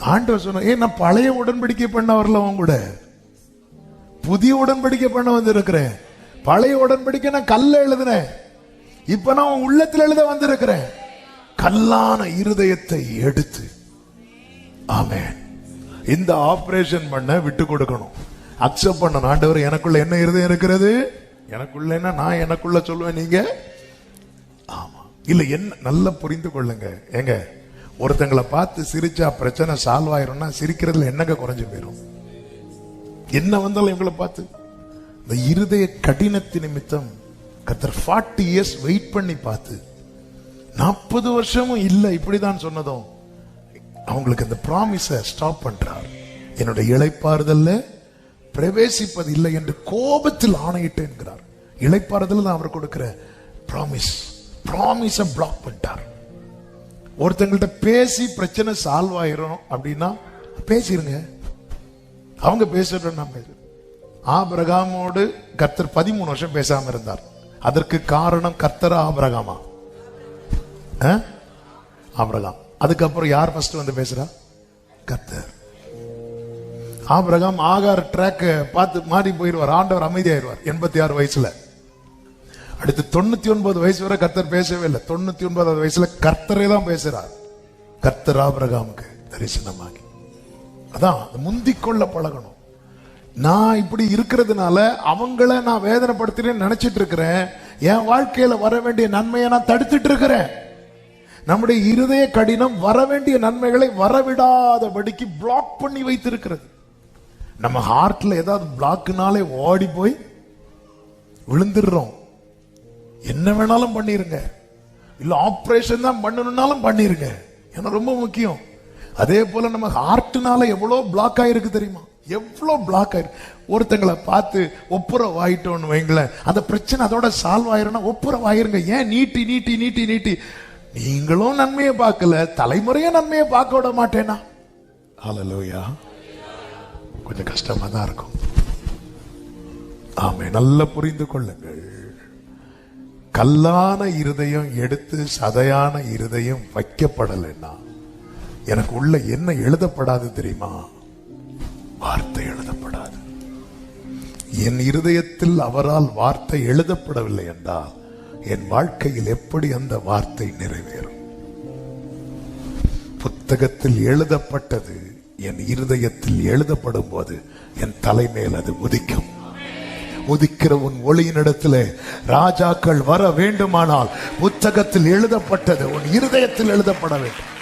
ஆண்டவர் சொன்ன ஏன் நான் பழைய உடன்படிக்கை பண்ண வரல உன் கூட. புதிய உடன்படிக்கை பண்ண வந்திருக்கிறேன். பழைய உடன்படிக்கை நான் கல்ல எழுதுனேன். இப்ப நான் உன் உள்ளத்தில் எழுத வந்திருக்கிறேன். கல்லான இருதயத்தை எடுத்து ஆமென். இந்த ஆபரேஷன் பண்ண விட்டு கொடுக்கணும். அக்செப்ட் பண்ண ஆண்டவர் எனக்குள்ள என்ன இருதயம் இருக்கிறது? எனக்குள்ள என்ன? நான் எனக்குள்ள சொல்லுவேன் நீங்க? ஆமா. இல்ல என்ன? நல்லா புரிந்து கொள்ளுங்க. ஏங்க ஒருத்தங்களை பார்த்து சிரிச்சா பிரச்சனை சால்வ் ஆயிரும்னா சிரிக்கிறதுல என்னங்க குறைஞ்சு போயிடும் என்ன வந்தாலும் இவங்களை பார்த்து இந்த இருதய கடினத்து நிமித்தம் கத்தர் ஃபார்ட்டி இயர்ஸ் வெயிட் பண்ணி பார்த்து நாற்பது வருஷமும் இல்லை இப்படிதான் சொன்னதும் அவங்களுக்கு அந்த ப்ராமிஸை ஸ்டாப் பண்றார். என்னுடைய இழைப்பாறுதல்ல பிரவேசிப்பது இல்லை என்று கோபத்தில் ஆணையிட்டேன் என்கிறார். இளைப்பாறுதல் தான் அவர் கொடுக்கிற ப்ராமிஸ் ப்ராமிஸை பிளாக் பண்ணிட்டார். ஒருத்தங்கள்ட்ட பேசி பிரச்சனை சால்வ் ஆயிரும் அப்படின்னா பேசிருங்க. அவங்க பேசட்டும் நான் பேசுறேன் ஆபிரகாமோடு கர்த்தர் பதிமூணு வருஷம் பேசாம இருந்தார். அதற்கு காரணம் கர்த்தர் ஆபிரகாமா? ஆ? ஆபிரகாம். அதுக்கப்புறம் யார் ஃபர்ஸ்ட் வந்து பேசுறா? கர்த்தர். ஆபிரகாம் ஆகார் ட்ராக் பார்த்து மாறி போயிடுவார். ஆண்டவர் அமைதியாயிருவார் எண்பத்தி ஆறு வயசுல. அடுத்து தொண்ணூத்தி ஒன்பது வயசு வரை கர்த்தர் பேசவே இல்லை. தொண்ணூத்தி ஒன்பதாவது வயசுல கர்த்தரே தான் பேசுறார். கர்த்தர் ஆபிரகாமுக்கு தரிசனமாகி. அதான் முந்தி கொள்ள பழகணும். நான் இப்படி இருக்கிறதுனால அவங்கள நான் வேதனைப்படுத்துறேன்னு நினைச்சிட்டு இருக்கிறேன். என் வாழ்க்கையில வர வேண்டிய நன்மையை நான் தடுத்துட்டு இருக்கிறேன். நம்முடைய இருதய கடினம் வர வேண்டிய நன்மைகளை வரவிடாதபடிக்கு பிளாக் பண்ணி வைத்திருக்கிறது. நம்ம ஹார்ட்ல ஏதாவது பிளாக்குனாலே ஓடி போய் விழுந்துடுறோம். என்ன வேணாலும் பண்ணிருங்க. இல்ல ஆப்ரேஷன் தான் பண்ணணும்னாலும் பண்ணிருங்க. ஏன்னா ரொம்ப முக்கியம். அதே போல நம்ம ஹார்ட்னால எவ்வளவு பிளாக் ஆயிருக்கு தெரியுமா? எவ்வளவு பிளாக் ஆயிருக்கு ஒருத்தங்களை பார்த்து ஒப்புரவு வாயிட்டோம்னு வைங்களேன். அந்த பிரச்சனை அதோட சால்வ் ஆயிரும்னா ஒப்புரவு ஆயிருங்க ஏன் நீட்டி நீட்டி நீட்டி நீட்டி? நீங்களும் நன்மையை பார்க்கல தலைமுறையும் நன்மையை பார்க்க விட மாட்டேனா? ஹalleluya கொஞ்சம் கஷ்டமா தான் இருக்கும். ஆமே நல்லா புரிந்து கொள்ளுங்கள். கல்லான இருதயம் எடுத்து சதையான இருதயம் வைக்கப்படலைன்னா எனக்கு உள்ள என்ன எழுதப்படாது தெரியுமா? வார்த்தை எழுதப்படாது. என் இருதயத்தில் அவரால் வார்த்தை எழுதப்படவில்லை என்றால் என் வாழ்க்கையில் எப்படி அந்த வார்த்தை நிறைவேறும்? புத்தகத்தில் எழுதப்பட்டது என் இருதயத்தில் எழுதப்படும் போது என் தலைமேல் அது உதிக்கும். உதிக்கிற உன் ஒளியினிடத்திலே ராஜாக்கள் வர வேண்டுமானால் புத்தகத்தில் எழுதப்பட்டது உன் இருதயத்தில் எழுதப்பட வேண்டும்.